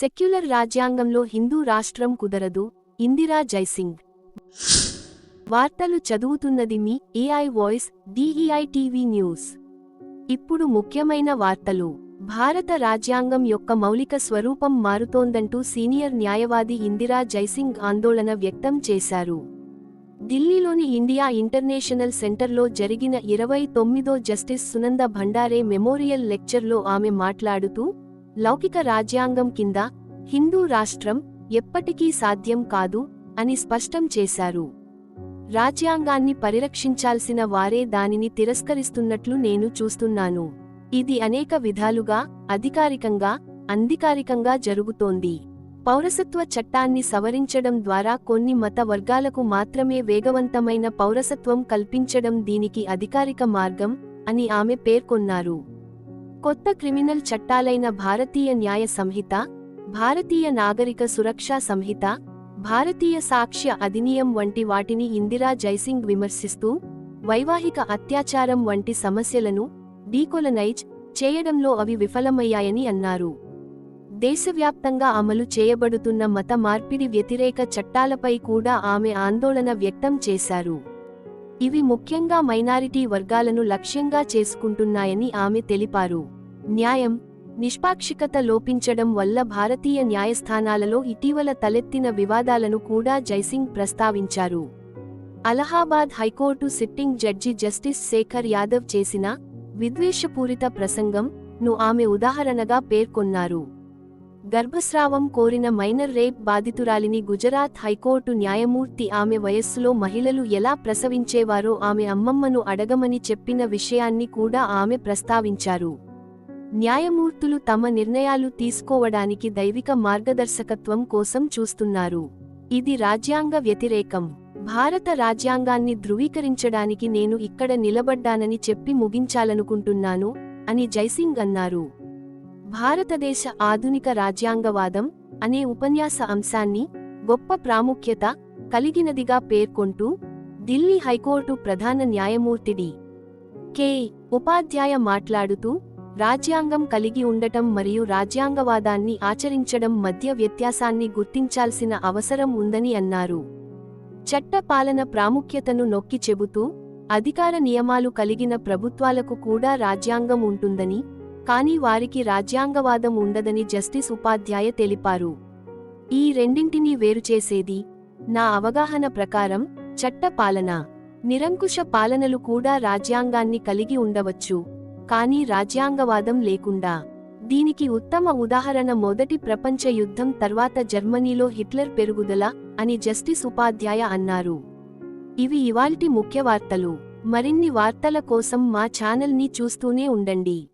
Secular రాజ్యాంగంలో హిందూ రాష్ట్రం కుదరదు. ఇందిరా జైసింగ్. వార్తలు చదువుతున్నది మీ AI voice DEI TV news ఇప్పుడు ముఖ్యమైన వార్తలు. భారత రాజ్యాంగం యొక్క మౌలిక స్వరూపం మారుతోందంటూ సీనియర్ న్యాయవాది ఇందిరా జైసింగ్ ఆందోళన వ్యక్తం చేశారు. ఢిల్లీలోని ఇండియా ఇంటర్నేషనల్ సెంటర్లో జరిగిన ఇరవై తొమ్మిదో జస్టిస్ సునంద భండారే మెమోరియల్ లెక్చర్లో ఆమె మాట్లాడుతూ లౌకిక రాజ్యాంగం కింద హిందూ రాష్ట్రం ఎప్పటికీ సాధ్యం కాదు అని స్పష్టం చేశారు. రాజ్యాంగాన్ని పరిరక్షించాల్సిన వారే దానిని తిరస్కరిస్తున్నట్లు నేను చూస్తున్నాను. ఇది అనేక విధాలుగా అధికారికంగా అంధికారికంగా జరుగుతోంది. పౌరసత్వ చట్టాన్ని సవరించడం ద్వారా కొన్ని మత వర్గాలకు మాత్రమే వేగవంతమైన పౌరసత్వం కల్పించడం దీనికి అధికారిక మార్గం అని ఆమె పేర్కొన్నారు. కొత్త క్రిమినల్ చట్టాలైన భారతీయ న్యాయ సంహిత భారతీయ నాగరిక సురక్షా సంహిత భారతీయ సాక్ష్య అధినియం వంటి వాటిని ఇందిరా జైసింగ్ విమర్శిస్తూ వైవాహిక అత్యాచారం వంటి సమస్యలను డీకొలనైజ్ చేయడంలో అవి విఫలమయ్యాయని అన్నారు. దేశవ్యాప్తంగా అమలు చేయబడుతున్న మత మార్పిడి వ్యతిరేక చట్టాలపై కూడా ఆమె ఆందోళన వ్యక్తం చేశారు. ఇవి ముఖ్యంగా మైనారిటీ వర్గాలను లక్ష్యంగా చేసుకుంటున్నాయని ఆమె తెలిపారు. న్యాయం నిష్పాక్షికత లోపించడం వల్ల భారతీయ న్యాయస్థానాలలో ఇటీవల తలెత్తిన వివాదాలను కూడా జైసింగ్ ప్రస్తావించారు. Allahabad high court sitting judge justice Shekhar Yadav చేసిన విద్వేషపూరిత ప్రసంగం ను ఆమె ఉదాహరణగా పేర్కొన్నారు. గర్భస్రావం కోరిన మైనర్ రేప్ బాధితురాలిని గుజరాత్ హైకోర్టు న్యాయమూర్తి ఆమె వయస్సులో మహిళలు ఎలా ప్రసవించేవారో ఆమె అమ్మమ్మను అడగమని చెప్పిన విషయాన్ని కూడా ఆమె ప్రస్తావించారు. న్యాయమూర్తులు తమ నిర్ణయాలు తీసుకోవడానికి దైవిక మార్గదర్శకత్వం కోసం చూస్తున్నారు. ఇది రాజ్యాంగ వ్యతిరేకం. భారత రాజ్యాంగాన్ని ధృవీకరించడానికి నేను ఇక్కడ నిలబడ్డానని చెప్పి ముగించాలనుకుంటున్నాను అని జైసింగ్ అన్నారు. భారతదేశ ఆధునిక రాజ్యాంగవాదం అనే ఉపన్యాస అంశాన్ని గొప్ప ప్రాముఖ్యత కలిగినదిగా పేర్కొంటూ ఢిల్లీ హైకోర్టు ప్రధాన న్యాయమూర్తిడి కె. ఉపాధ్యాయ మాట్లాడుతూ రాజ్యాంగం కలిగి ఉండటం మరియు రాజ్యాంగవాదాన్ని ఆచరించడం మధ్య వ్యత్యాసాన్ని గుర్తించాల్సిన అవసరం ఉందని అన్నారు. చట్ట పాలన ప్రాముఖ్యతను నొక్కి చెబుతూ అధికార నియమాలు కలిగిన ప్రభుత్వాలకు కూడా రాజ్యాంగం ఉంటుందని కానీ వారికి రాజ్యాంగవాదం ఉండదని జస్టిస్ ఉపాధ్యాయ తెలిపారు. ఈ రెండింటినీ వేరుచేసేది నా అవగాహన ప్రకారం చట్ట పాలన. నిరంకుశ పాలనలు కూడా రాజ్యాంగాన్ని కలిగి ఉండవచ్చు. కానీ రాజ్యాంగవాదం లేకుండా. దీనికి ఉత్తమ ఉదాహరణ మొదటి ప్రపంచ యుద్ధం తర్వాత జర్మనీలో హిట్లర్ పెరుగుదల అని జస్టిస్ ఉపాధ్యాయ అన్నారు. ఇవి ఇవాల్టి ముఖ్య వార్తలు. మరిన్ని వార్తల కోసం మా ఛానల్ని చూస్తూనే ఉండండి.